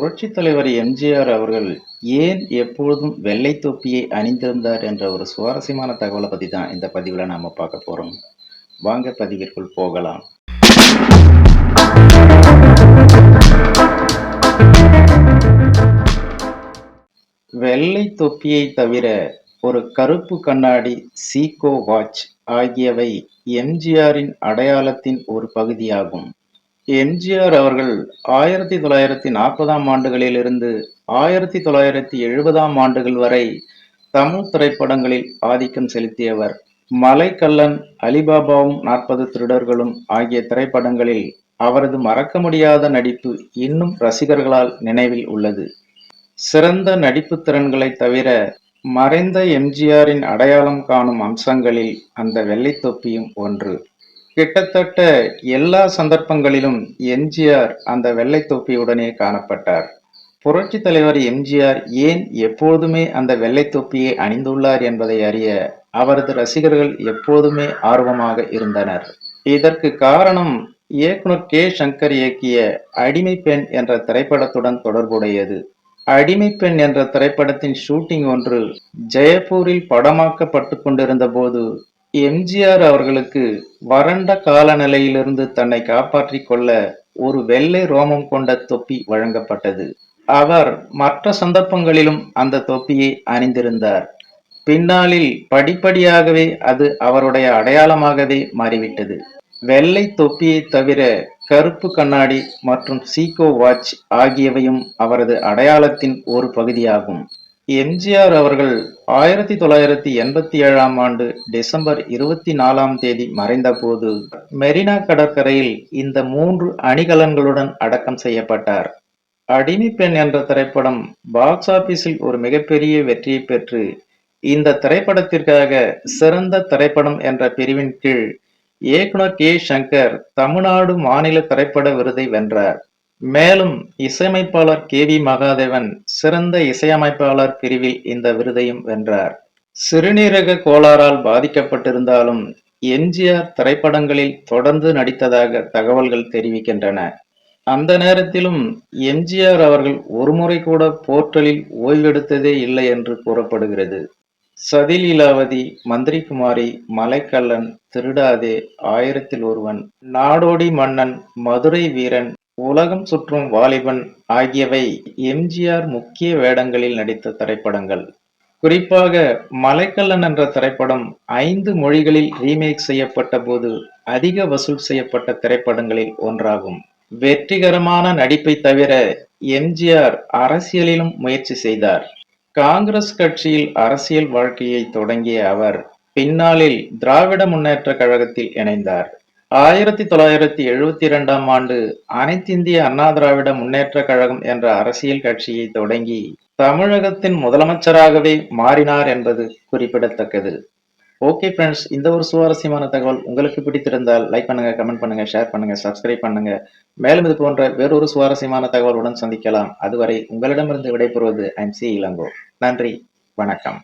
புரட்சித் தலைவர் எம்ஜிஆர் அவர்கள் ஏன் எப்பொழுதும் வெள்ளை தொப்பியை அணிந்திருந்தார் என்ற ஒரு சுவாரஸ்யமான தகவலை பத்தி தான் இந்த பதிவுல நாம பார்க்க போறோம். வாங்க பதிவிற்குள் போகலாம். வெள்ளை தொப்பியை தவிர ஒரு கருப்பு கண்ணாடி சீகோ வாட்ச் ஆகியவை எம்ஜிஆரின் அடையாளத்தின் ஒரு பகுதியாகும். எம்ஜிஆர் அவர்கள் ஆயிரத்தி தொள்ளாயிரத்தி நாற்பதாம் ஆண்டுகளிலிருந்து ஆயிரத்தி தொள்ளாயிரத்தி எழுபதாம் ஆண்டுகள் வரை தமிழ் திரைப்படங்களில் ஆதிக்கம் செலுத்தியவர். மலைக்கல்லன் அலிபாபாவும் நாற்பது திருடர்களும் ஆகிய திரைப்படங்களில் அவரது மறக்க முடியாத நடிப்பு இன்னும் ரசிகர்களால் நினைவில் உள்ளது. சிறந்த நடிப்பு திறன்களை தவிர மறைந்த எம்ஜிஆரின் அடையாளம் காணும் அம்சங்களில் அந்த வெள்ளைத் தொப்பியும் ஒன்று. கிட்டத்தட்ட எல்லா சந்தர்ப்பங்களிலும் எம்ஜிஆர் அந்த வெள்ளை தொப்பியுடனே காணப்பட்டார். புரட்சி தலைவர் எம்ஜிஆர் ஏன் எப்போதுமே அந்த வெள்ளை தொப்பியை அணிந்துள்ளார் என்பதை அறிய அவரது ரசிகர்கள் எப்போதுமே ஆர்வமாக இருந்தனர். இதற்கு காரணம் இயக்குனர் கே. சங்கர் இயக்கிய அடிமை பெண் என்ற திரைப்படத்துடன் தொடர்புடையது. அடிமை பெண் என்ற திரைப்படத்தின் ஷூட்டிங் ஒன்று ஜெயப்பூரில் படமாக்கப்பட்டு கொண்டிருந்த போது எம்ஜிஆர் அவர்களுக்கு வறண்ட காலநிலையிலிருந்து தன்னை காப்பாற்றிக் கொள்ள ஒரு வெள்ளை ரோமம் கொண்ட தொப்பி வழங்கப்பட்டது. அவர் மற்ற சந்தர்ப்பங்களிலும் அந்த தொப்பியை அணிந்திருந்தார். பின்னாளில் படிப்படியாகவே அது அவருடைய அடையாளமாகவே மாறிவிட்டது. வெள்ளை தொப்பியை தவிர கருப்பு கண்ணாடி மற்றும் சீகோ வாட்ச் ஆகியவையும் அவரது அடையாளத்தின் ஒரு பகுதியாகும். எம்ஜிஆர் அவர்கள் ஆயிரத்தி தொள்ளாயிரத்தி எண்பத்தி ஏழாம் ஆண்டு டிசம்பர் இருபத்தி நாலாம் தேதி மறைந்தபோது மெரினா கடற்கரையில் இந்த மூன்று அணிகலன்களுடன் அடக்கம் செய்யப்பட்டார். அடிமை பெண் என்ற திரைப்படம் பாக்ஸ் ஆபீஸில் ஒரு மிகப்பெரிய வெற்றியை பெற்று இந்த திரைப்படத்திற்காக சிறந்த திரைப்படம் என்ற பிரிவின் கீழ் இயக்குனர் கே. சங்கர் தமிழ்நாடு மாநில திரைப்பட விருதை வென்றார். மேலும் இசையமைப்பாளர் கே வி மகாதேவன் சிறந்த இசையமைப்பாளர் பிரிவில் இந்த விருதையும் வென்றார். சிறுநீரக கோளாறால் பாதிக்கப்பட்டிருந்தாலும் எம்ஜிஆர் திரைப்படங்களில் தொடர்ந்து நடித்ததாக தகவல்கள் தெரிவிக்கின்றன. அந்த நேரத்திலும் எம்ஜிஆர் அவர்கள் ஒருமுறை கூட போர்ட்டலில் ஓய்வெடுத்ததே இல்லை என்று கூறப்படுகிறது. சதிலீலாவதி மந்திரிகுமாரி மலைக்கல்லன் திருடாதே ஆயிரத்தில் ஒருவன் நாடோடி மன்னன் மதுரை வீரன் உலகம் சுற்றும் வாலிபன் ஆகியவை எம்ஜிஆர் முக்கிய வேடங்களில் நடித்த திரைப்படங்கள். குறிப்பாக மலைக்கல்லன் என்ற திரைப்படம் ஐந்து மொழிகளில் ரீமேக் செய்யப்பட்ட போது அதிக வசூல் செய்யப்பட்ட திரைப்படங்களில் ஒன்றாகும். வெற்றிகரமான நடிப்பை தவிர எம்ஜிஆர் அரசியலிலும் முயற்சி செய்தார். காங்கிரஸ் கட்சியில் அரசியல் வாழ்க்கையை தொடங்கிய அவர் பின்னாளில் திராவிட முன்னேற்ற கழகத்தில் இணைந்தார். ஆயிரத்தி தொள்ளாயிரத்தி எழுபத்தி இரண்டாம் ஆண்டு அனைத்திந்திய அண்ணா திராவிட முன்னேற்ற கழகம் என்ற அரசியல் கட்சியை தொடங்கி தமிழகத்தின் முதலமைச்சராகவே மாறினார் என்பது குறிப்பிடத்தக்கது. ஓகே ஃப்ரெண்ட்ஸ் இந்த ஒரு சுவாரஸ்யமான தகவல் உங்களுக்கு பிடித்திருந்தால் லைக் பண்ணுங்க கமெண்ட் பண்ணுங்க ஷேர் பண்ணுங்க சப்ஸ்கிரைப் பண்ணுங்க. மேலும் இது போன்ற வேறொரு சுவாரஸ்யமான தகவலுடன் சந்திக்கலாம். அதுவரை உங்களிடமிருந்து விடைபெறுவது ஐம் சி இளங்கோ. நன்றி வணக்கம்.